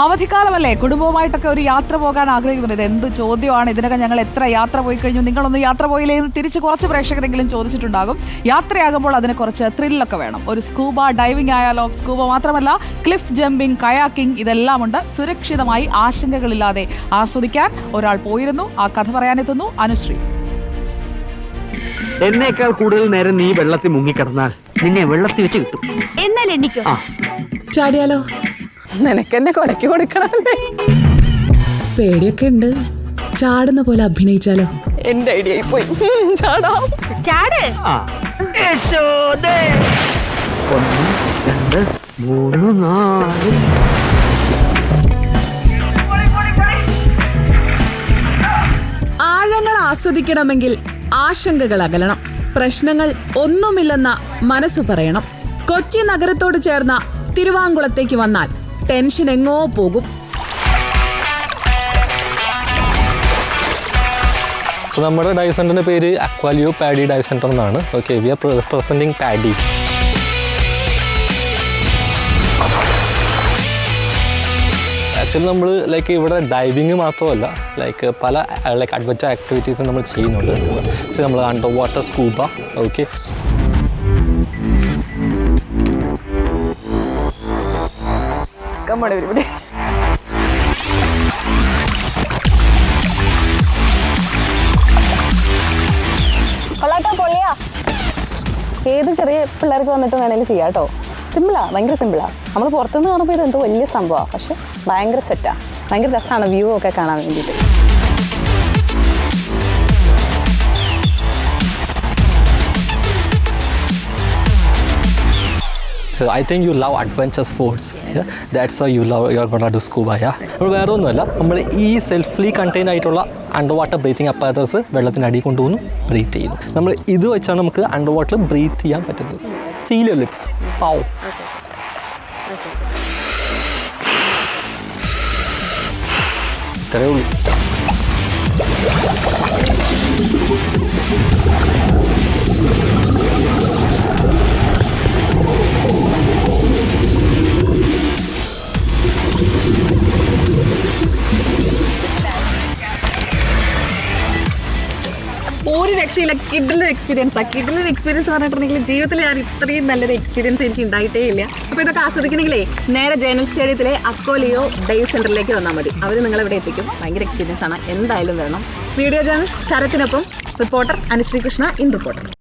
അവധിക്കാലമല്ലേ? കുടുംബവുമായിട്ടൊക്കെ ഒരു യാത്ര പോകാൻ ആഗ്രഹിക്കുന്നുണ്ട്. ഇത് എന്ത് ചോദ്യമാണ്? ഇതിനകം ഞങ്ങൾ എത്ര യാത്ര പോയി കഴിഞ്ഞു? നിങ്ങളൊന്ന് യാത്ര പോയില്ലേ എന്ന് തിരിച്ച് കുറച്ച് പ്രേക്ഷകരെങ്കിലും ചോദിച്ചിട്ടുണ്ടാകും. യാത്രയാകുമ്പോൾ അതിന് കുറച്ച് ത്രില്ലൊക്കെ വേണം. ഒരു സ്കൂബ ഡൈവിംഗ് ആയാലോ സ്കൂബ മാത്രമല്ല ക്ലിഫ് ജമ്പിംഗ് കയാക്കിംഗ് ഇതെല്ലാം ഉണ്ട്. സുരക്ഷിതമായി ആശങ്കകളില്ലാതെ ആസ്വദിക്കാൻ ഒരാൾ പോയിരുന്നു. ആ കഥ പറയാനെത്തുന്നു അനുശ്രീ. എന്നേക്കാൾ കൂടുതൽ നേരം നീ വെള്ളത്തിൽ മുങ്ങിക്കിടന്നാൽ നിന്നെ വെള്ളത്തിൽ വെച്ച് കിട്ടും. എന്നാൽ എണ്ണിക്കോ? ചാടിയാലോ? നിനക്കെന്നെ കൊലക്കി കൊടുക്കണല്ലേ പേടിയൊക്കെ ഉണ്ട് ചാടുന്ന പോലെ അഭിനയിച്ചാലോ? എന്റെ ഐഡിയ പോയി. ഉം, ചാടാം. ചാട്. ആ. യശോദേ. ഒന്ന് രണ്ട് മൂന്ന് നാല്. ആഴങ്ങൾ ആസ്വദിക്കണമെങ്കിൽ ആശങ്കകൾ അകലണം. പ്രശ്നങ്ങൾ ഒന്നുമില്ലെന്ന മനസ്സ് പറയണം. കൊച്ചി നഗരത്തോട് ചേർന്ന തിരുവാങ്കുളത്തേക്ക് വന്നാൽ ടെൻഷൻ എങ്ങോ പോകും. നമ്മുടെ ഡൈവ് പേര് അക്വാലിയോ പാഡി ഡൈവ് എന്നാണ്. Okay we are presenting PADI. Actually നമ്മൾ ലൈക്ക് ഇവിടെ ഡൈവിങ് മാത്രമല്ല ലൈക്ക് പല ലൈക്ക് അഡ്വഞ്ചർ ആക്ടിവിറ്റീസും നമ്മൾ ചെയ്യുന്നുണ്ട്. സോ നമ്മൾ അണ്ടർ വാട്ടർ സ്കൂബ ഓക്കെ കമ്മടെ ഇവിടെ കൊള്ളാട്ടോ പൊള്ളിയാ ഏത് ചെറിയ പിള്ളേർക്ക് വന്നിട്ട് വേണേലും ചെയ്യാം കേട്ടോ. സിമ്പിളാ ഭയങ്കര സിമ്പിളാ നമ്മൾ പുറത്തുനിന്ന് കാണുമ്പോൾ ഇത് എന്തോ വലിയ സംഭവമാണ് പക്ഷെ ഭയങ്കര സെറ്റാ ഭയങ്കര രസമാണ് വ്യൂ ഒക്കെ കാണാൻ വേണ്ടിയിട്ട്. So I think you love adventure sports that's why you love you are gonna do scuba yeah നമ്മൾ വേറെ ഒന്നുമല്ല നമ്മൾ ഈ സെൽഫ്ലി കണ്ടെയ്ൻ ആയിട്ടുള്ള അണ്ടർ വാട്ടർ ബ്രീത്തിങ് അപ്പാരറ്റസ് വെള്ളത്തിന്റെ അടിയിൽ കൊണ്ടുപോകുന്നു ബ്രീത്ത് ചെയ്യുന്നു നമ്മൾ ഇത് വെച്ചാണ് നമുക്ക് അണ്ടർ വാട്ടർ ബ്രീത്ത് ചെയ്യാൻ പറ്റുന്നത്. സീലിയോ ലിപ്സ് പാവും ഇത്രയേ ഉള്ളൂ. ഒരു രക്ഷയില്ല. കിഡിലൊരു എക്സ്പീരിയൻസ് ആ. കിഡിലൊരു എക്സ്പീരിയൻസ് പറഞ്ഞിട്ടുണ്ടെങ്കിൽ ജീവിതത്തിൽ ഞാൻ ഇത്രയും നല്ലൊരു എക്സ്പീരിയൻസ് എനിക്ക് ഉണ്ടായിട്ടേ ഇല്ല. അപ്പോൾ ഇതൊക്കെ ആസ്വദിക്കണമെങ്കിലേ നേരെ ജേണൽ സ്റ്റേഡിയത്തിലെ അക്കോലിയോ ഡൈവ് സെന്ററിലേക്ക് വന്നാൽ മതി. അവർ നിങ്ങളെ ഇവിടെ എത്തിക്കും. ഭയങ്കര എക്സ്പീരിയൻസ് ആണ്. എന്തായാലും വരണം. വീഡിയോ ജേണൽ ശരത്തിനൊപ്പം റിപ്പോർട്ടർ അനുശ്രീകൃഷ്ണ ഇൻ റിപ്പോർട്ടർ.